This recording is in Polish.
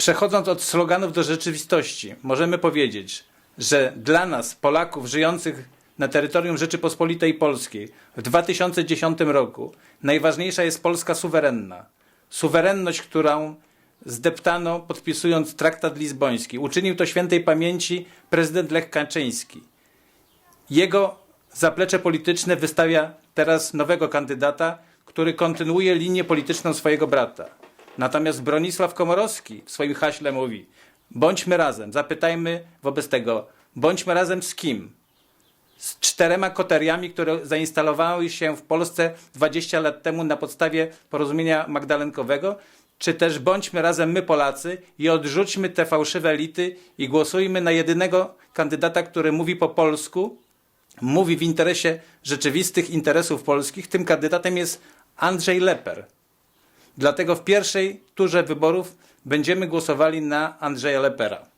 Przechodząc od sloganów do rzeczywistości, możemy powiedzieć, że dla nas, Polaków żyjących na terytorium Rzeczypospolitej Polskiej w 2010 roku najważniejsza jest Polska suwerenna. Suwerenność, którą zdeptano podpisując traktat lizboński. Uczynił to świętej pamięci prezydent Lech Kaczyński. Jego zaplecze polityczne wystawia teraz nowego kandydata, który kontynuuje linię polityczną swojego brata. Natomiast Bronisław Komorowski w swoim haśle mówi: bądźmy razem. Zapytajmy wobec tego, bądźmy razem z kim? Z czterema koteriami, które zainstalowały się w Polsce 20 lat temu na podstawie porozumienia magdalenkowego? Czy też bądźmy razem my Polacy i odrzućmy te fałszywe elity i głosujmy na jedynego kandydata, który mówi po polsku, mówi w interesie rzeczywistych interesów polskich. Tym kandydatem jest Andrzej Leper. Dlatego w pierwszej turze wyborów będziemy głosowali na Andrzeja Lepera.